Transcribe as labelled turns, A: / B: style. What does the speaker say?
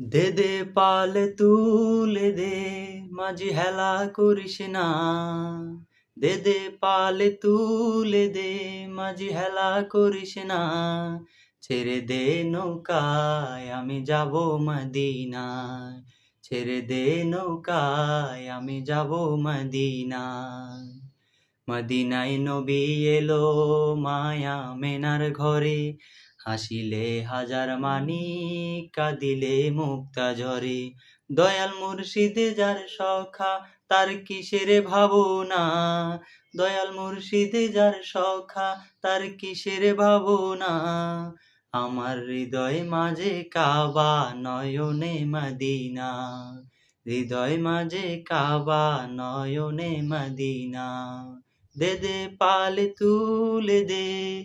A: দে দে পাল তুলে দে, মাঝি হেলা করিস না। দে দে পাল তুলে দে, মাঝি হেলা করিস না। ছেড়ে দে নৌকায়, আমি যাব মদিনায়। ছেড়ে দে নৌকায়, আমি যাব মদিনায়। মদিনায় নবী এলো মায়া মেনার ঘরে হাসিলে হাজার মানি, কাঁদিলে মুক্তা ঝরে। দয়াল মুর্শিদে যার সখা, তার কিসের ভাবনা? দয়াল মুর্শিদে যার সখা, তার কিসের ভাবনা? আমার হৃদয় মাঝে কাবা নয়নে মদিনা। হৃদয় মাঝে কাবা নয়নে মদিনা। দে দে পাল তুলে দে